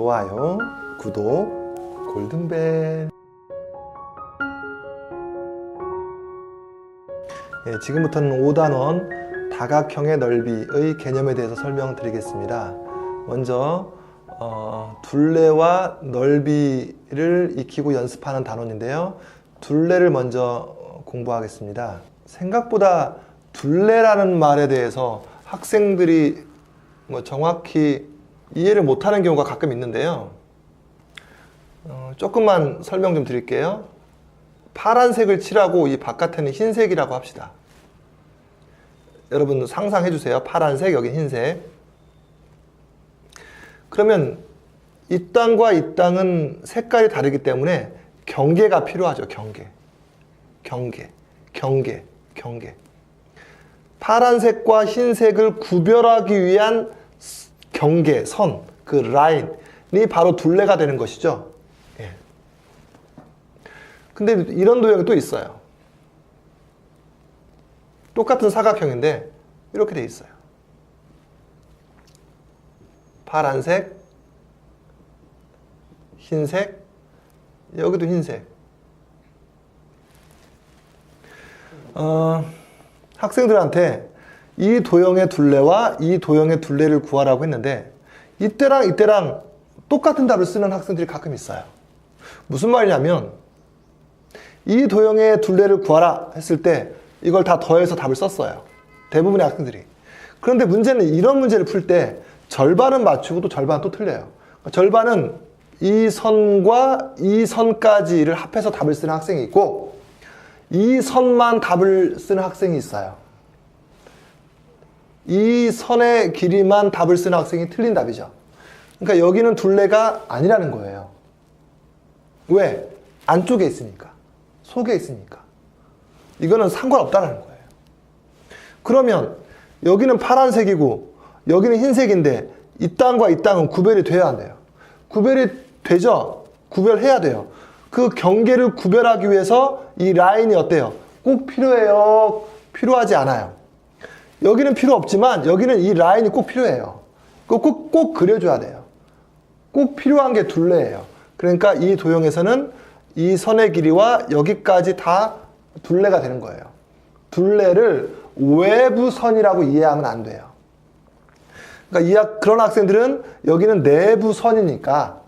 좋아요, 구독, 골든벨. 예, 지금부터는 5단원 다각형의 넓이의 개념에 대해서 설명드리겠습니다. 먼저 어, 둘레와 넓이를 익히고 연습하는 단원인데요. 둘레를 먼저 공부하겠습니다. 생각보다 둘레라는 말에 대해서 학생들이 뭐 정확히 이해를 못하는 경우가 가끔 있는데요. 어, 조금만 설명 좀 드릴게요. 파란색을 칠하고 이 바깥에는 흰색이라고 합시다. 여러분 상상해 주세요. 파란색, 여기 흰색. 그러면 이 땅과 이 땅은 색깔이 다르기 때문에 경계가 필요하죠. 경계. 경계. 경계. 경계. 파란색과 흰색을 구별하기 위한 경계, 선, 그 라인이 바로 둘레가 되는 것이죠. 예. 근데 이런 도형이 또 있어요. 똑같은 사각형인데 이렇게 돼 있어요. 파란색, 흰색, 여기도 흰색. 어, 학생들한테 이 도형의 둘레와 이 도형의 둘레를 구하라고 했는데 이때랑 이때랑 똑같은 답을 쓰는 학생들이 가끔 있어요. 무슨 말이냐면 이 도형의 둘레를 구하라 했을 때 이걸 다 더해서 답을 썼어요. 대부분의 학생들이. 그런데 문제는 이런 문제를 풀 때 절반은 맞추고 또 절반은 또 틀려요. 그러니까 절반은 이 선과 이 선까지를 합해서 답을 쓰는 학생이 있고 이 선만 답을 쓰는 학생이 있어요. 이 선의 길이만 답을 쓰는 학생이 틀린 답이죠. 그러니까 여기는 둘레가 아니라는 거예요. 왜? 안쪽에 있으니까. 속에 있으니까. 이거는 상관없다는 거예요. 그러면 여기는 파란색이고 여기는 흰색인데 이 땅과 이 땅은 구별이 돼야 한대요. 구별이 되죠? 구별해야 돼요. 그 경계를 구별하기 위해서 이 라인이 어때요? 꼭 필요해요? 필요하지 않아요. 여기는 필요 없지만 여기는 이 라인이 꼭 필요해요. 꼭, 꼭, 꼭 그려줘야 돼요. 꼭 필요한 게 둘레예요. 그러니까 이 도형에서는 이 선의 길이와 여기까지 다 둘레가 되는 거예요. 둘레를 외부 선이라고 이해하면 안 돼요. 그러니까 이 학, 그런 학생들은 여기는 내부 선이니까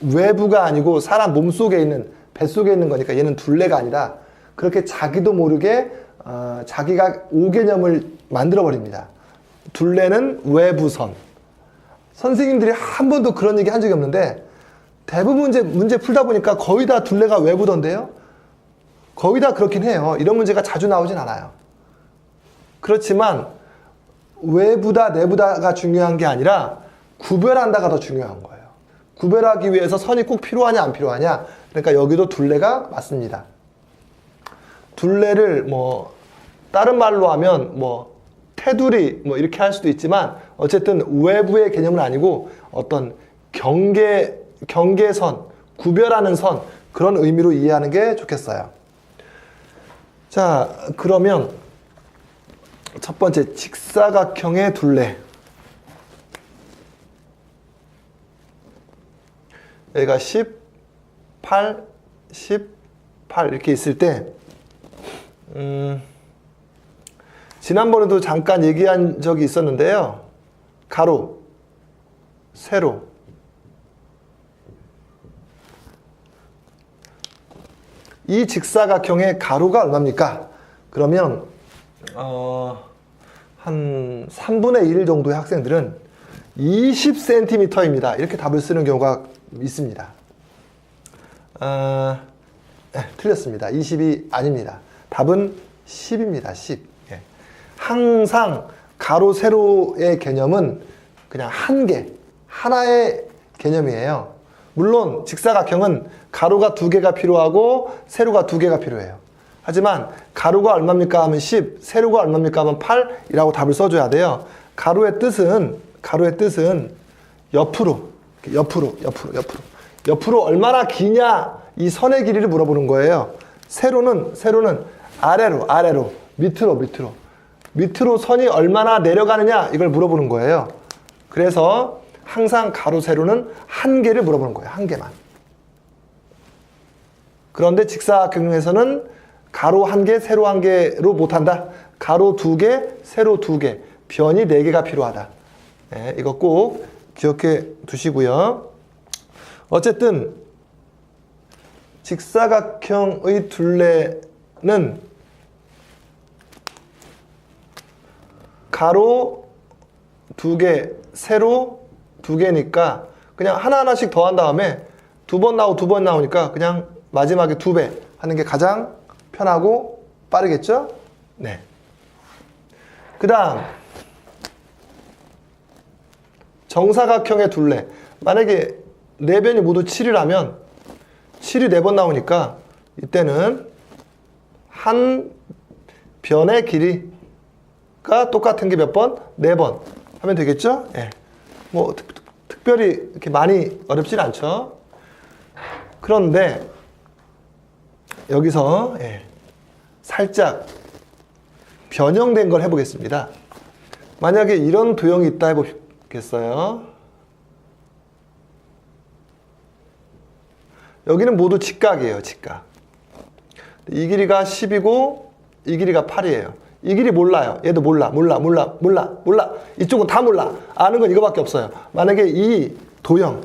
외부가 아니고 사람 몸 속에 있는 배 속에 있는 거니까 얘는 둘레가 아니라 그렇게 자기도 모르게 어, 자기가 오개념을 만들어 버립니다. 둘레는 외부선. 선생님들이 한 번도 그런 얘기 한 적이 없는데 대부분 문제, 문제 풀다 보니까 거의 다 둘레가 외부던데요? 거의 다 그렇긴 해요. 이런 문제가 자주 나오진 않아요. 그렇지만 외부다 내부다가 중요한 게 아니라 구별한다가 더 중요한 거예요. 구별하기 위해서 선이 꼭 필요하냐 안 필요하냐. 그러니까 여기도 둘레가 맞습니다. 둘레를 뭐 다른 말로 하면 뭐 테두리 뭐 이렇게 할 수도 있지만 어쨌든 외부의 개념은 아니고 어떤 경계 경계선 구별하는 선 그런 의미로 이해하는 게 좋겠어요. 자 그러면 첫 번째 직사각형의 둘레 여기가 10, 8, 18 이렇게 있을 때 음, 지난번에도 잠깐 얘기한 적이 있었는데요. 가로, 세로. 이 직사각형의 가로가 얼마입니까? 그러면 어, 한 3분의 1 정도의 학생들은 20cm입니다. 이렇게 답을 쓰는 경우가 있습니다. 어, 네, 틀렸습니다. 20이 아닙니다. 답은 10입니다. 10. 예. 항상 가로, 세로의 개념은 그냥 한 개, 하나의 개념이에요. 물론 직사각형은 가로가 두 개가 필요하고 세로가 두 개가 필요해요. 하지만 가로가 얼마입니까 하면 10, 세로가 얼마입니까 하면 8이라고 답을 써줘야 돼요. 가로의 뜻은 가로의 뜻은 옆으로, 옆으로, 옆으로, 옆으로, 옆으로 얼마나 기냐 이 선의 길이를 물어보는 거예요. 세로는 세로는 아래로, 아래로, 밑으로, 밑으로, 밑으로 선이 얼마나 내려가느냐 이걸 물어보는 거예요. 그래서 항상 가로, 세로는 한 개를 물어보는 거예요. 한 개만. 그런데 직사각형에서는 가로 한 개, 세로 한 개로 못한다. 가로 두 개, 세로 두 개, 변이 네 개가 필요하다. 네, 이거 꼭 기억해 두시고요. 어쨌든 직사각형의 둘레는 가로 두 개, 세로 두 개니까 그냥 하나하나씩 더한 다음에 두 번 나오고 두 번 나오니까 그냥 마지막에 두 배 하는 게 가장 편하고 빠르겠죠? 네. 그 다음, 정사각형의 둘레. 만약에 네 변이 모두 7이라면 7이 네 번 나오니까 이때는 한 변의 길이 가 똑같은 게 몇 번? 네 번 하면 되겠죠? 예. 뭐 특, 특- 특 별히 이렇게 많이 어렵진 않죠. 그런데 여기서 예, 살짝 변형된 걸 해보겠습니다. 만약에 이런 도형이 있다 해보겠어요. 여기는 모두 직각이에요, 직각. 이 길이가 10이고 이 길이가 8이에요. 이 길이 몰라요. 얘도 몰라, 몰라, 몰라, 몰라, 몰라. 이쪽은 다 몰라. 아는 건 이거밖에 없어요. 만약에 이 도형,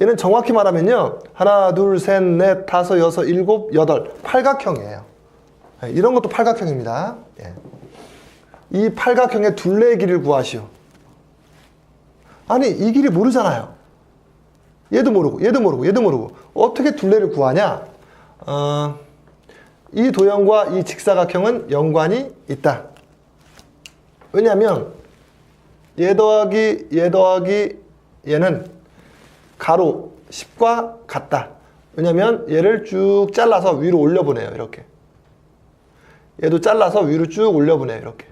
얘는 정확히 말하면요. 하나, 둘, 셋, 넷, 다섯, 여섯, 일곱, 여덟. 팔각형이에요. 예, 이런 것도 팔각형입니다. 예. 이 팔각형의 둘레의 길이를 구하시오. 아니, 이 길이 모르잖아요. 얘도 모르고, 얘도 모르고, 얘도 모르고. 어떻게 둘레를 구하냐? 어, 이 도형과 이 직사각형은 연관이 있다. 왜냐하면 얘 더하기 얘 더하기 얘는 가로 10과 같다. 왜냐하면 얘를 쭉 잘라서 위로 올려보내요. 이렇게. 얘도 잘라서 위로 쭉 올려보내요. 이렇게.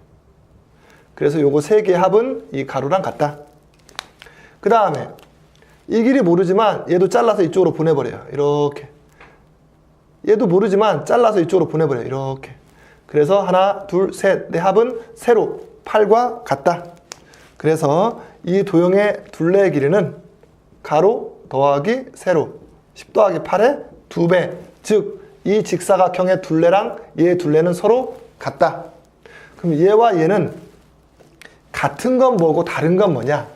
그래서 요거 세 개의 합은 이 가로랑 같다. 그 다음에 이 길이 모르지만 얘도 잘라서 이쪽으로 보내버려요. 이렇게. 얘도 모르지만 잘라서 이쪽으로 보내버려요. 이렇게. 그래서 하나, 둘, 셋, 넷 합은 세로 8과 같다. 그래서 이 도형의 둘레의 길이는 가로 더하기 세로 10 더하기 8의 2배. 즉, 이 직사각형의 둘레랑 얘의 둘레는 서로 같다. 그럼 얘와 얘는 같은 건 뭐고 다른 건 뭐냐?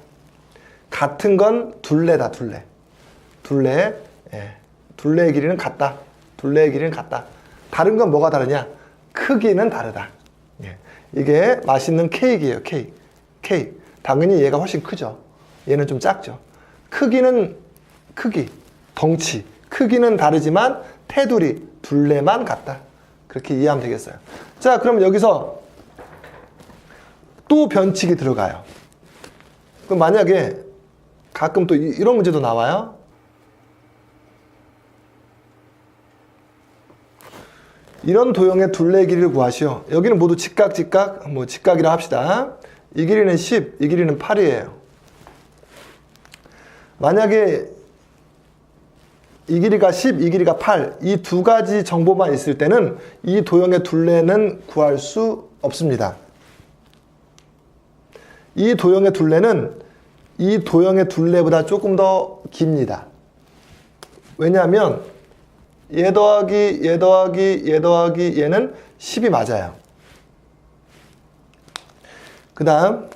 같은 건 둘레다, 둘레. 둘레, 예. 둘레의 길이는 같다. 둘레의 길이는 같다. 다른 건 뭐가 다르냐? 크기는 다르다. 예. 이게 맛있는 케이크예요, 케이크. 케이크. 당연히 얘가 훨씬 크죠. 얘는 좀 작죠. 크기는 크기, 덩치. 크기는 다르지만 테두리, 둘레만 같다. 그렇게 이해하면 되겠어요. 자, 그럼 여기서 또 변칙이 들어가요. 그럼 만약에 가끔 또 이- 이런 문제도 나와요. 이런 도형의 둘레 길이를 구하시오. 여기는 모두 직각, 직각, 뭐 직각이라 합시다. 이 길이는 10, 이 길이는 8이에요. 만약에 이 길이가 10, 이 길이가 8, 이 두 가지 정보만 있을 때는 이 도형의 둘레는 구할 수 없습니다. 이 도형의 둘레는 이 도형의 둘레보다 조금 더 깁니다. 왜냐하면 얘 더하기 얘 더하기 얘 더하기 얘는 10이 맞아요. 그 다음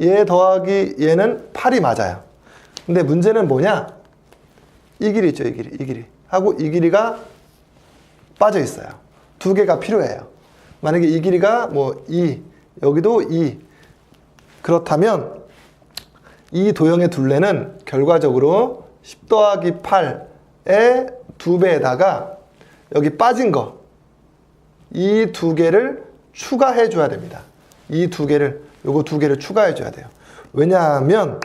얘 더하기 얘는 8이 맞아요. 근데 문제는 뭐냐? 이 길이 있죠, 이 길이, 이 길이. 하고 이 길이가 빠져 있어요. 두 개가 필요해요. 만약에 이 길이가 뭐 2, 여기도 2. 그렇다면 이 도형의 둘레는 결과적으로 10 더하기 8의 두 배에다가 여기 빠진 거, 이 두 개를 추가해 줘야 됩니다. 이 두 개를, 요거 두 개를 추가해 줘야 돼요. 왜냐하면,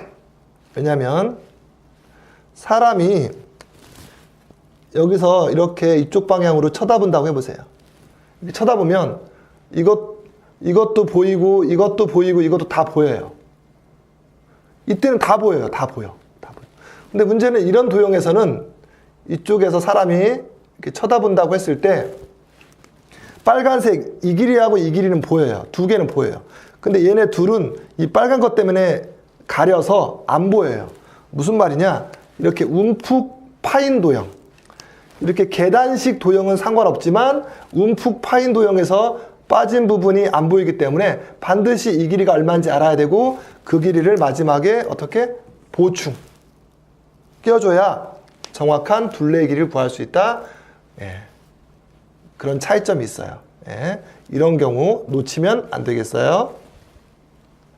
왜냐하면, 사람이 여기서 이렇게 이쪽 방향으로 쳐다본다고 해보세요. 쳐다보면 이것, 이것도 보이고, 이것도 보이고, 이것도 다 보여요. 이때는 다 보여요. 다 보여. 다 보여. 근데 문제는 이런 도형에서는 이쪽에서 사람이 이렇게 쳐다본다고 했을 때 빨간색 이 길이하고 이 길이는 보여요. 두 개는 보여요. 근데 얘네 둘은 이 빨간 것 때문에 가려서 안 보여요. 무슨 말이냐? 이렇게 움푹 파인 도형. 이렇게 계단식 도형은 상관없지만 움푹 파인 도형에서 빠진 부분이 안 보이기 때문에 반드시 이 길이가 얼마인지 알아야 되고 그 길이를 마지막에 어떻게 보충 끼워줘야 정확한 둘레의 길이를 구할 수 있다. 예. 그런 차이점이 있어요. 예. 이런 경우 놓치면 안 되겠어요.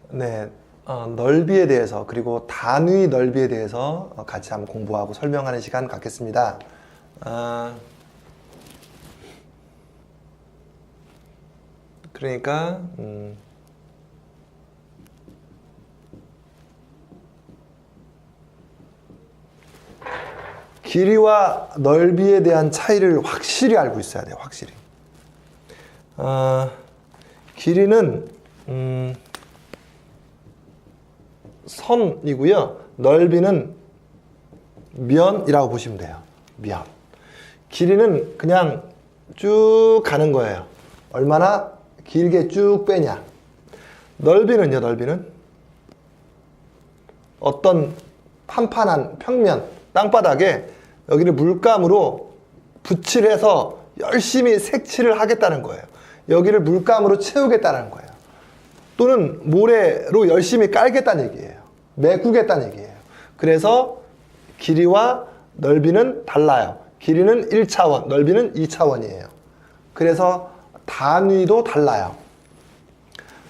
네, 어, 넓이에 대해서 그리고 단위 넓이에 대해서 어, 같이 한번 공부하고 설명하는 시간 갖겠습니다. 아, 그러니까 음, 길이와 넓이에 대한 차이를 확실히 알고 있어야 돼요. 확실히. 아, 길이는 음, 선이고요. 넓이는 면이라고 보시면 돼요. 면. 길이는 그냥 쭉 가는 거예요. 얼마나 길게 쭉 빼냐. 넓이는요, 넓이는 어떤 판판한 평면, 땅바닥에 여기를 물감으로 붓칠 해서 열심히 색칠을 하겠다는 거예요. 여기를 물감으로 채우겠다는 거예요. 또는 모래로 열심히 깔겠다는 얘기예요. 메꾸겠다는 얘기예요. 그래서 길이와 넓이는 달라요. 길이는 1차원, 넓이는 2차원이에요. 그래서 단위도 달라요.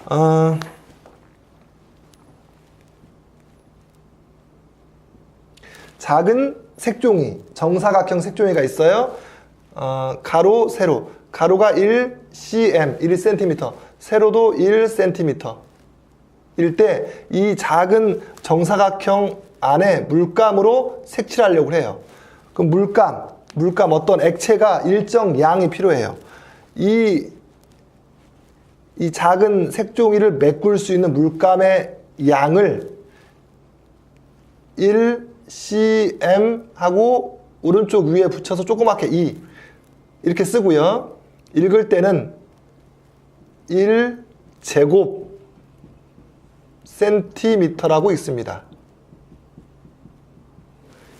어, 작은 색종이, 정사각형 색종이가 있어요. 어, 가로, 세로. 가로가 1cm, 1cm. 세로도 1cm. 일때 이 작은 정사각형 안에 물감으로 색칠하려고 해요. 그럼 물감, 물감 어떤 액체가 일정 양이 필요해요. 이, 이 작은 색종이를 메꿀 수 있는 물감의 양을 1cm 하고 오른쪽 위에 붙여서 조그맣게 2 이렇게 쓰고요. 읽을 때는 1제곱 센티미터라고 있습니다.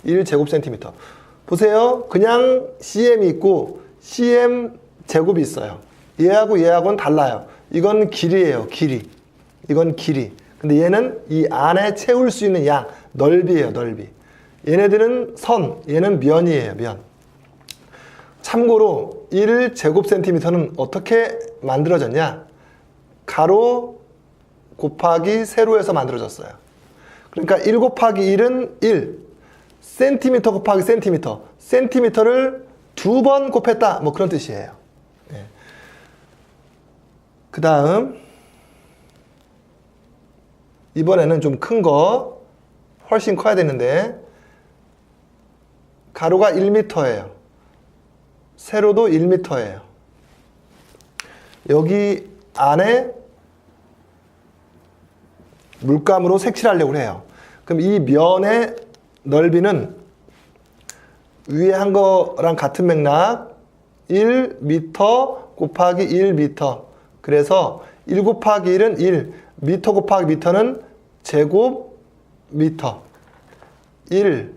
1제곱 센티미터. 보세요. 그냥 cm이 있고 cm 제곱이 있어요. 얘하고 얘하고는 달라요. 이건 길이에요. 길이. 이건 길이. 근데 얘는 이 안에 채울 수 있는 양, 넓이에요. 넓이. 얘네들은 선, 얘는 면이에요. 면. 참고로 1제곱 센티미터는 어떻게 만들어졌냐? 가로 곱하기 세로에서 만들어졌어요. 그러니까 1 곱하기 1은 1, 센티미터 곱하기 센티미터, 센티미터를 두 번 곱했다. 뭐 그런 뜻이에요. 네. 그 다음, 이번에는 좀 큰 거, 훨씬 커야 되는데, 가로가 1m예요. 세로도 1m예요. 여기 안에 물감으로 색칠하려고 해요. 그럼 이 면의 넓이는 위에 한 거랑 같은 맥락 1m 곱하기 1m 그래서 1 곱하기 1은 1 미터 곱하기 미터는 제곱 미터 1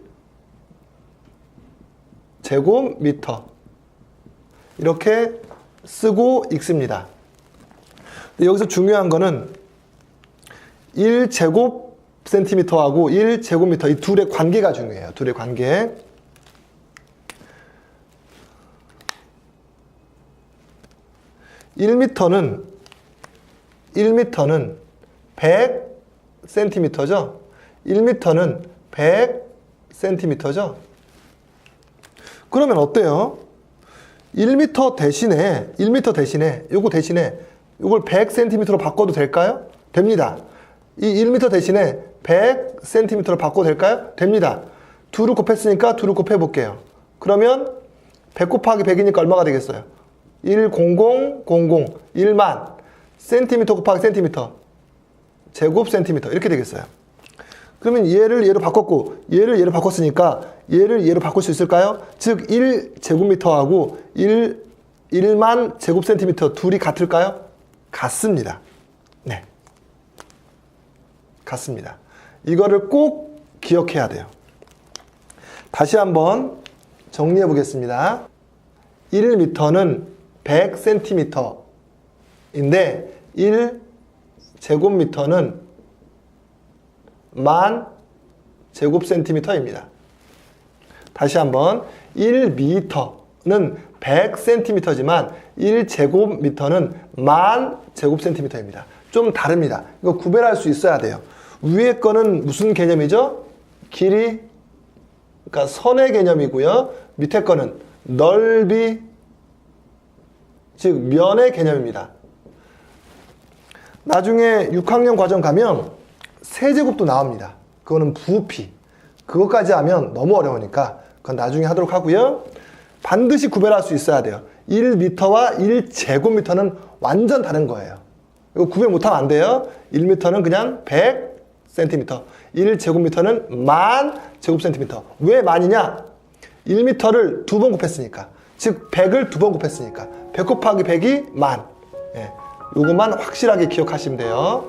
제곱 미터 이렇게 쓰고 읽습니다. 여기서 중요한 거는 1제곱 센티미터하고 1제곱미터 이 둘의 관계가 중요해요. 둘의 관계. (1m는) (1m는) (100cm죠) (1m는) (100cm죠) 그러면 어때요? 1m 대신에 1m 대신에 요거 대신에 요걸 100cm로 바꿔도 될까요? 됩니다. 이 1m 대신에 100cm로 바꿔도 될까요? 됩니다. 두를 곱했으니까 두를 곱해 볼게요. 그러면 100 곱하기 100이니까 얼마가 되겠어요? 10000 1만 센티미터 곱하기 센티미터 제곱 센티미터 이렇게 되겠어요. 그러면 얘를 얘로 바꿨고 얘를 얘로 바꿨으니까 얘를 얘로 바꿀 수 있을까요? 즉 1제곱미터하고 1 1만 제곱 센티미터 둘이 같을까요? 같습니다. 네. 같습니다. 이거를 꼭 기억해야 돼요. 다시 한번 정리해 보겠습니다. 1m는 100cm인데 1제곱미터는 만 제곱센티미터입니다. 다시 한번 1m는 100cm지만 1제곱미터는 만 제곱센티미터입니다. 좀 다릅니다. 이거 구별할 수 있어야 돼요. 위에 거는 무슨 개념이죠? 길이 그러니까 선의 개념이고요. 밑에 거는 넓이 즉 면의 개념입니다. 나중에 6학년 과정 가면 세제곱도 나옵니다. 그거는 부피. 그것까지 하면 너무 어려우니까 그건 나중에 하도록 하고요. 반드시 구별할 수 있어야 돼요. 1m와 1제곱미터는 완전 다른 거예요. 이거 구별 못하면 안 돼요. 1m는 그냥 100cm, 1제곱미터는 만 제곱센티미터. 왜 만이냐? 1m를 두 번 곱했으니까. 즉 100을 두 번 곱했으니까. 100 곱하기 100이 만. 예. 요것만 확실하게 기억하시면 돼요.